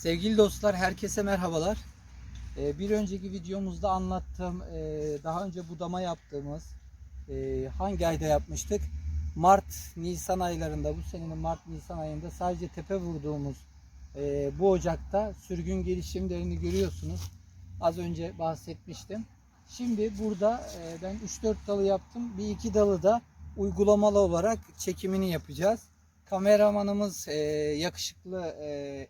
Sevgili dostlar herkese merhabalar. Ee, bir önceki videomuzda anlattığım e, daha önce budama yaptığımız e, hangi ayda yapmıştık? Mart Nisan aylarında bu senenin Mart Nisan ayında sadece tepe vurduğumuz e, bu ocakta sürgün gelişimlerini görüyorsunuz. Az önce bahsetmiştim. Şimdi burada ben 3-4 dalı yaptım. Bir iki dalı da uygulamalı olarak çekimini yapacağız. Kameramanımız yakışıklı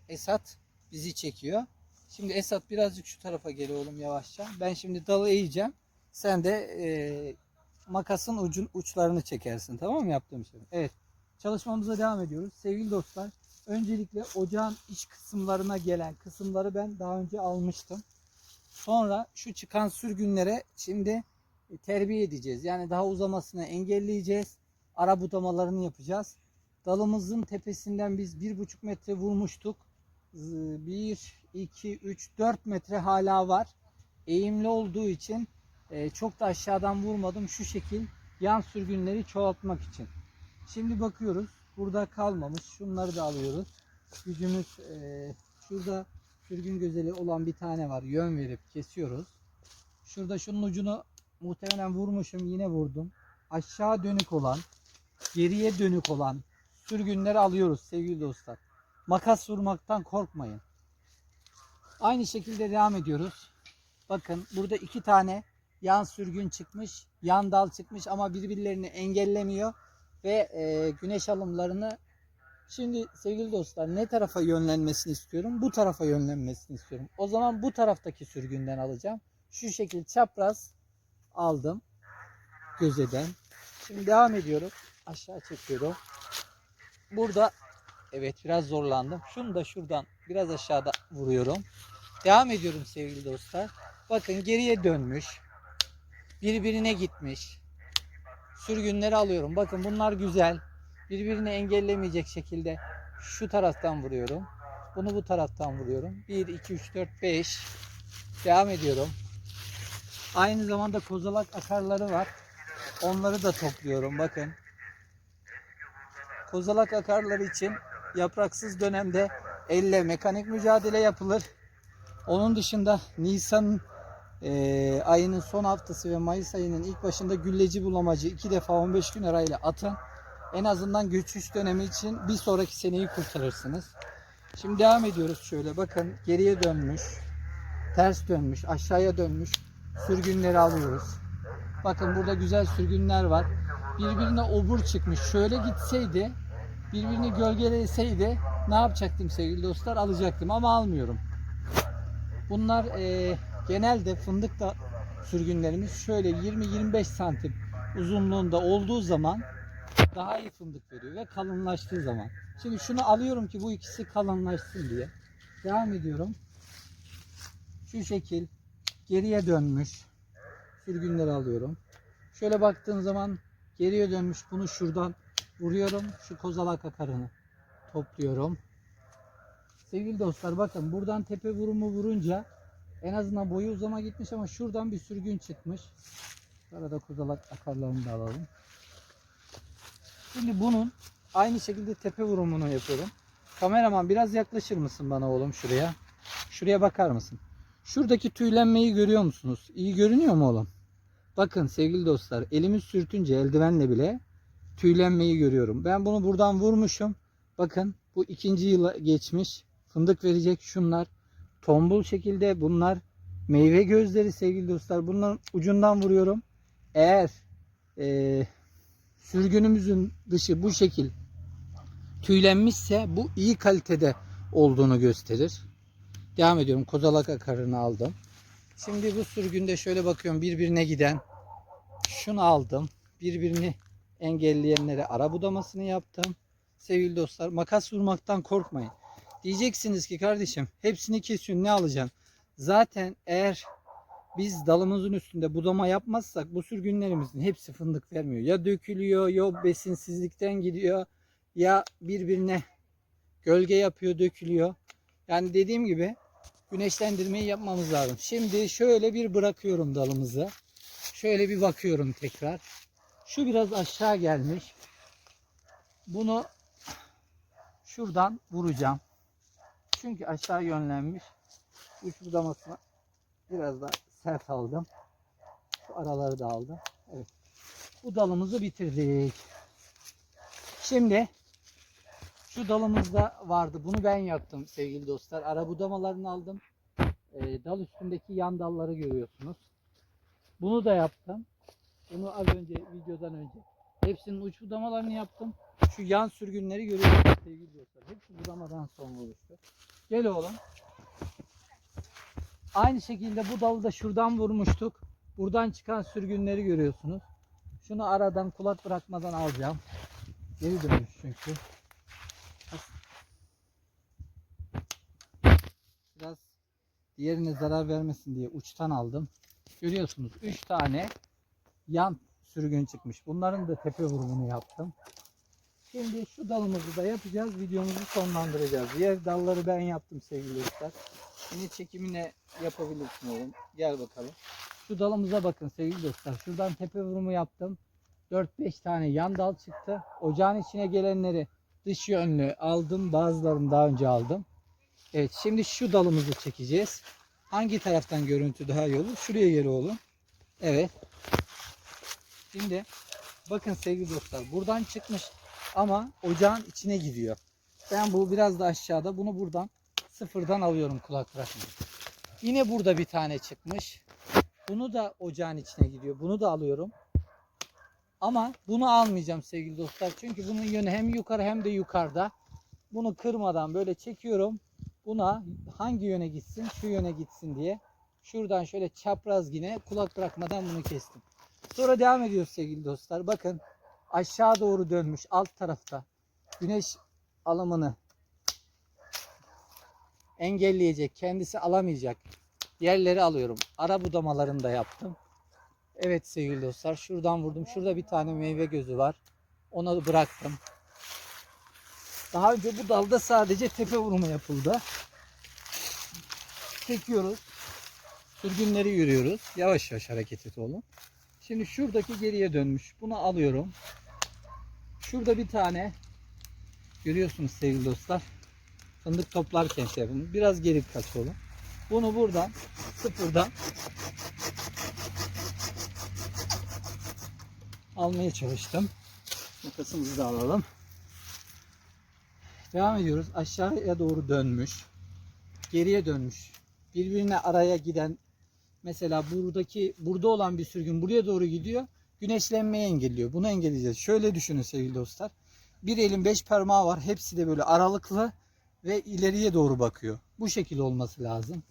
Esat bizi çekiyor. Şimdi Esat birazcık şu tarafa gel oğlum yavaşça. Ben şimdi dalı eğeceğim. Sen de e, makasın ucun uçlarını çekersin. Tamam mı yaptığım şey? Evet. Çalışmamıza devam ediyoruz. Sevgili dostlar, öncelikle ocağın iç kısımlarına gelen kısımları ben daha önce almıştım. Sonra şu çıkan sürgünlere şimdi e, terbiye edeceğiz. Yani daha uzamasını engelleyeceğiz. Ara budamalarını yapacağız. Dalımızın tepesinden biz bir buçuk metre vurmuştuk. 1, 2, 3, 4 metre hala var. Eğimli olduğu için e, çok da aşağıdan vurmadım. Şu şekil yan sürgünleri çoğaltmak için. Şimdi bakıyoruz. Burada kalmamış. Şunları da alıyoruz. Gücümüz e, şurada sürgün gözeli olan bir tane var. Yön verip kesiyoruz. Şurada şunun ucunu muhtemelen vurmuşum. Yine vurdum. Aşağı dönük olan, geriye dönük olan sürgünleri alıyoruz sevgili dostlar. Makas vurmaktan korkmayın. Aynı şekilde devam ediyoruz. Bakın burada iki tane yan sürgün çıkmış, yan dal çıkmış ama birbirlerini engellemiyor ve e, güneş alımlarını Şimdi sevgili dostlar ne tarafa yönlenmesini istiyorum? Bu tarafa yönlenmesini istiyorum. O zaman bu taraftaki sürgünden alacağım. Şu şekil çapraz aldım gözeden. Şimdi devam ediyorum. Aşağı çekiyorum. Burada evet biraz zorlandım. Şunu da şuradan biraz aşağıda vuruyorum. Devam ediyorum sevgili dostlar. Bakın geriye dönmüş. Birbirine gitmiş. Sürgünleri alıyorum. Bakın bunlar güzel. Birbirini engellemeyecek şekilde şu taraftan vuruyorum. Bunu bu taraftan vuruyorum. 1, 2, 3, 4, 5. Devam ediyorum. Aynı zamanda kozalak akarları var. Onları da topluyorum. Bakın. Kozalak akarları için yapraksız dönemde elle mekanik mücadele yapılır. Onun dışında Nisan e, ayının son haftası ve Mayıs ayının ilk başında gülleci bulamacı iki defa 15 gün arayla atın. En azından göçüş dönemi için bir sonraki seneyi kurtarırsınız. Şimdi devam ediyoruz şöyle. Bakın geriye dönmüş, ters dönmüş, aşağıya dönmüş sürgünleri alıyoruz. Bakın burada güzel sürgünler var. Birbirine obur çıkmış. Şöyle gitseydi, birbirini gölgeleseydi ne yapacaktım sevgili dostlar? Alacaktım ama almıyorum. Bunlar e, genelde fındık da sürgünlerimiz şöyle 20-25 santim uzunluğunda olduğu zaman daha iyi fındık veriyor ve kalınlaştığı zaman. Şimdi şunu alıyorum ki bu ikisi kalınlaşsın diye. Devam ediyorum. Şu şekil geriye dönmüş sürgünleri alıyorum. Şöyle baktığım zaman geriye dönmüş bunu şuradan vuruyorum. Şu kozalak akarını topluyorum. Sevgili dostlar bakın buradan tepe vurumu vurunca en azından boyu uzama gitmiş ama şuradan bir sürgün çıkmış. Arada kozalak akarlarını da alalım. Şimdi bunun aynı şekilde tepe vurumunu yapıyorum. Kameraman biraz yaklaşır mısın bana oğlum şuraya? Şuraya bakar mısın? Şuradaki tüylenmeyi görüyor musunuz? İyi görünüyor mu oğlum? Bakın sevgili dostlar elimi sürtünce eldivenle bile tüylenmeyi görüyorum. Ben bunu buradan vurmuşum. Bakın bu ikinci yıla geçmiş. Fındık verecek şunlar. Tombul şekilde bunlar meyve gözleri sevgili dostlar. Bunların ucundan vuruyorum. Eğer eee sürgünümüzün dışı bu şekil tüylenmişse bu iyi kalitede olduğunu gösterir. Devam ediyorum. Kozalak akarını aldım. Şimdi bu sürgünde şöyle bakıyorum birbirine giden. Şunu aldım. Birbirini engelleyenlere ara budamasını yaptım. Sevgili dostlar makas vurmaktan korkmayın. Diyeceksiniz ki kardeşim hepsini kesiyorsun ne alacaksın? Zaten eğer biz dalımızın üstünde budama yapmazsak bu sürgünlerimizin hepsi fındık vermiyor. Ya dökülüyor ya besinsizlikten gidiyor ya birbirine gölge yapıyor dökülüyor. Yani dediğim gibi güneşlendirmeyi yapmamız lazım. Şimdi şöyle bir bırakıyorum dalımızı. Şöyle bir bakıyorum tekrar. Şu biraz aşağı gelmiş. Bunu şuradan vuracağım. çünkü aşağı yönlenmiş. Uç budamasına biraz da sert aldım. Şu araları da aldım. Evet. Bu dalımızı bitirdik. Şimdi şu dalımızda vardı. Bunu ben yaptım sevgili dostlar. Ara budamalarını aldım. Ee, dal üstündeki yan dalları görüyorsunuz. Bunu da yaptım. Bunu az önce videodan önce. Hepsinin uç budamalarını yaptım. Şu yan sürgünleri görüyorsunuz sevgili dostlar. Hepsi budamadan sonra oluştu. Gel oğlum. Aynı şekilde bu dalı da şuradan vurmuştuk. Buradan çıkan sürgünleri görüyorsunuz. Şunu aradan kulak bırakmadan alacağım. Geri dönmüş çünkü. Biraz diğerine zarar vermesin diye uçtan aldım. Görüyorsunuz 3 tane yan sürgün çıkmış. Bunların da tepe vurumunu yaptım. Şimdi şu dalımızı da yapacağız. Videomuzu sonlandıracağız. Diğer dalları ben yaptım sevgili dostlar. Yine çekimine yapabilirsin oğlum. Gel bakalım. Şu dalımıza bakın sevgili dostlar. Şuradan tepe vurumu yaptım. 4-5 tane yan dal çıktı. Ocağın içine gelenleri dış yönlü aldım. Bazılarını daha önce aldım. Evet şimdi şu dalımızı çekeceğiz. Hangi taraftan görüntü daha iyi olur? Şuraya geri oğlum. Evet. Şimdi bakın sevgili dostlar buradan çıkmış ama ocağın içine gidiyor. Ben bu biraz da aşağıda bunu buradan sıfırdan alıyorum kulak bırakmayı. Yine burada bir tane çıkmış. Bunu da ocağın içine gidiyor. Bunu da alıyorum. Ama bunu almayacağım sevgili dostlar. Çünkü bunun yönü hem yukarı hem de yukarıda. Bunu kırmadan böyle çekiyorum. Buna hangi yöne gitsin? Şu yöne gitsin diye. Şuradan şöyle çapraz yine kulak bırakmadan bunu kestim. Sonra devam ediyoruz sevgili dostlar. Bakın aşağı doğru dönmüş alt tarafta. Güneş alımını engelleyecek, kendisi alamayacak yerleri alıyorum. Ara budamalarını da yaptım. Evet sevgili dostlar şuradan vurdum. Şurada bir tane meyve gözü var. Onu bıraktım. Daha önce bu dalda sadece tepe vurumu yapıldı. Çekiyoruz. Sürgünleri yürüyoruz. Yavaş yavaş hareket et oğlum. Şimdi şuradaki geriye dönmüş. Bunu alıyorum. Şurada bir tane görüyorsunuz sevgili dostlar. Fındık toplarken şey yapın. Biraz geri kaç oğlum. Bunu buradan sıfırdan almaya çalıştım. Makasımızı da alalım. Devam ediyoruz. Aşağıya doğru dönmüş. Geriye dönmüş. Birbirine araya giden mesela buradaki burada olan bir sürgün buraya doğru gidiyor. Güneşlenmeyi engelliyor. Bunu engelleyeceğiz. Şöyle düşünün sevgili dostlar. Bir elin beş parmağı var. Hepsi de böyle aralıklı ve ileriye doğru bakıyor. Bu şekilde olması lazım.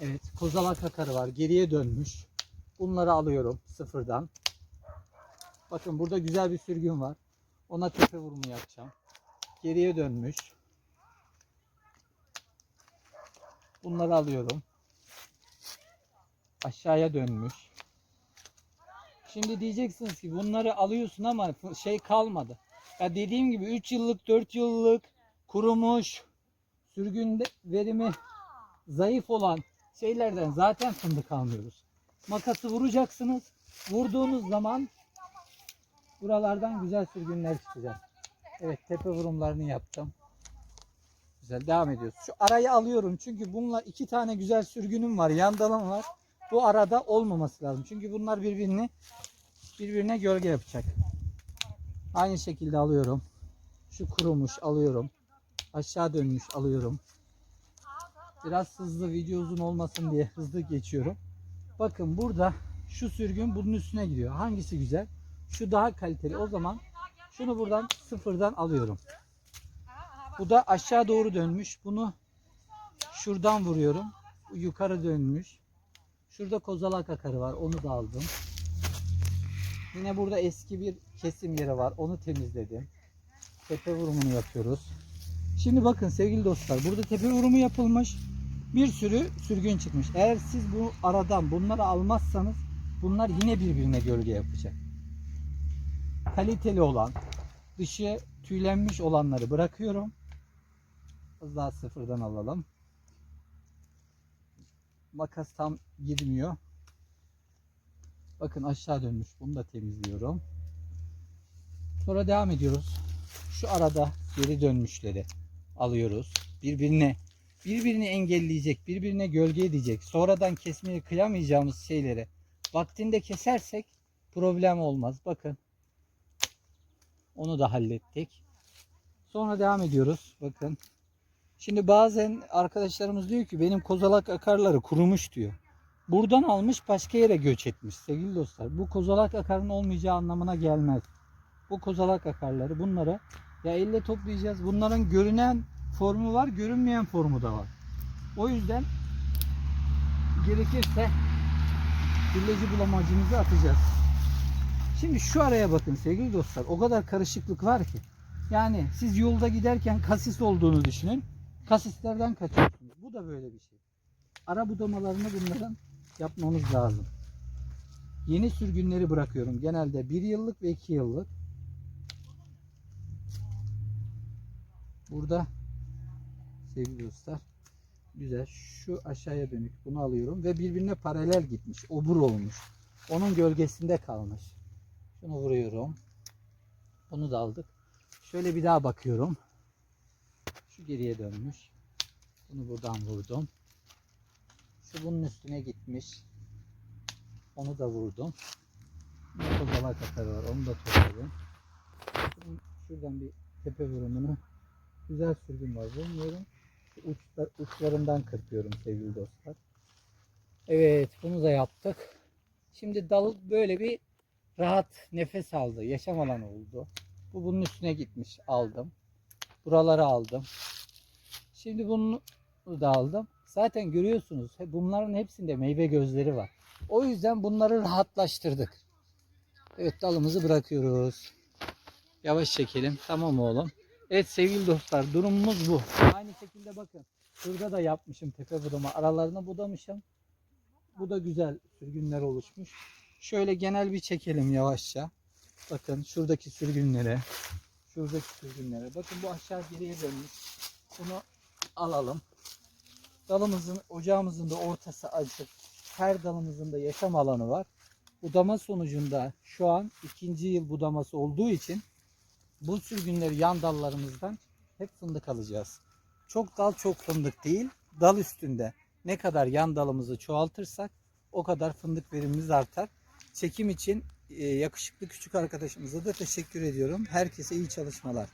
Evet, kozalak akarı var. Geriye dönmüş. Bunları alıyorum sıfırdan. Bakın burada güzel bir sürgün var. Ona tepe vurumu yapacağım. Geriye dönmüş. Bunları alıyorum. Aşağıya dönmüş. Şimdi diyeceksiniz ki bunları alıyorsun ama şey kalmadı. Ya dediğim gibi 3 yıllık 4 yıllık kurumuş sürgün verimi zayıf olan şeylerden zaten fındık almıyoruz. Makası vuracaksınız. Vurduğunuz zaman buralardan güzel sürgünler çıkacak. Evet tepe vurumlarını yaptım. Güzel devam ediyoruz. Şu arayı alıyorum çünkü bununla iki tane güzel sürgünüm var. Yan var. Bu arada olmaması lazım. Çünkü bunlar birbirini birbirine gölge yapacak. Aynı şekilde alıyorum. Şu kurumuş alıyorum. Aşağı dönmüş alıyorum. Biraz hızlı video uzun olmasın diye hızlı geçiyorum. Bakın burada şu sürgün bunun üstüne gidiyor. Hangisi güzel? Şu daha kaliteli. O zaman şunu buradan sıfırdan alıyorum. Bu da aşağı doğru dönmüş. Bunu şuradan vuruyorum. Yukarı dönmüş. Şurada kozalak akarı var. Onu da aldım. Yine burada eski bir kesim yeri var. Onu temizledim. Tepe vurumunu yapıyoruz. Şimdi bakın sevgili dostlar. Burada tepe vurumu yapılmış. Bir sürü sürgün çıkmış. Eğer siz bu aradan bunları almazsanız bunlar yine birbirine gölge yapacak. Kaliteli olan, dışı tüylenmiş olanları bırakıyorum. Az daha sıfırdan alalım. Makas tam girmiyor. Bakın aşağı dönmüş. Bunu da temizliyorum. Sonra devam ediyoruz. Şu arada geri dönmüşleri alıyoruz. Birbirine birbirini engelleyecek, birbirine gölge edecek, sonradan kesmeye kıyamayacağımız şeyleri vaktinde kesersek problem olmaz. Bakın. Onu da hallettik. Sonra devam ediyoruz. Bakın. Şimdi bazen arkadaşlarımız diyor ki benim kozalak akarları kurumuş diyor. Buradan almış başka yere göç etmiş sevgili dostlar. Bu kozalak akarın olmayacağı anlamına gelmez. Bu kozalak akarları bunları ya elle toplayacağız. Bunların görünen formu var, görünmeyen formu da var. O yüzden gerekirse birleci bulamacımızı atacağız. Şimdi şu araya bakın sevgili dostlar. O kadar karışıklık var ki. Yani siz yolda giderken kasis olduğunu düşünün. Kasislerden kaçıyorsunuz. Bu da böyle bir şey. Ara budamalarını bunların yapmamız lazım. Yeni sürgünleri bırakıyorum. Genelde 1 yıllık ve 2 yıllık. Burada sevgili dostlar güzel şu aşağıya dönük bunu alıyorum ve birbirine paralel gitmiş. Obur olmuş. Onun gölgesinde kalmış. Şunu vuruyorum. Bunu da aldık. Şöyle bir daha bakıyorum. Şu geriye dönmüş. Bunu buradan vurdum. Şu bunun üstüne gitmiş. Onu da vurdum. Bir kozalak atarı var. Onu da topladım. Şuradan bir tepe vurumunu güzel sürgün var. Vurmuyorum. Şu uçlar, uçlarından kırpıyorum sevgili dostlar. Evet bunu da yaptık. Şimdi dal böyle bir rahat nefes aldı. Yaşam alanı oldu. Bu bunun üstüne gitmiş. Aldım. Buraları aldım. Şimdi bunu da aldım. Zaten görüyorsunuz bunların hepsinde meyve gözleri var. O yüzden bunları rahatlaştırdık. Evet dalımızı bırakıyoruz. Yavaş çekelim. Tamam oğlum. Evet sevgili dostlar durumumuz bu. Aynı şekilde bakın. Şurada da yapmışım tepe budama. Aralarını budamışım. Bu da güzel sürgünler oluşmuş. Şöyle genel bir çekelim yavaşça. Bakın şuradaki sürgünlere. Şuradaki sürgünlere. Bakın bu aşağı geriye dönmüş. Bunu alalım. Dalımızın, ocağımızın da ortası açık. Her dalımızın da yaşam alanı var. Budama sonucunda şu an ikinci yıl budaması olduğu için bu sürgünleri yan dallarımızdan hep fındık alacağız. Çok dal çok fındık değil. Dal üstünde ne kadar yan dalımızı çoğaltırsak o kadar fındık verimimiz artar. Çekim için yakışıklı küçük arkadaşımıza da teşekkür ediyorum. Herkese iyi çalışmalar.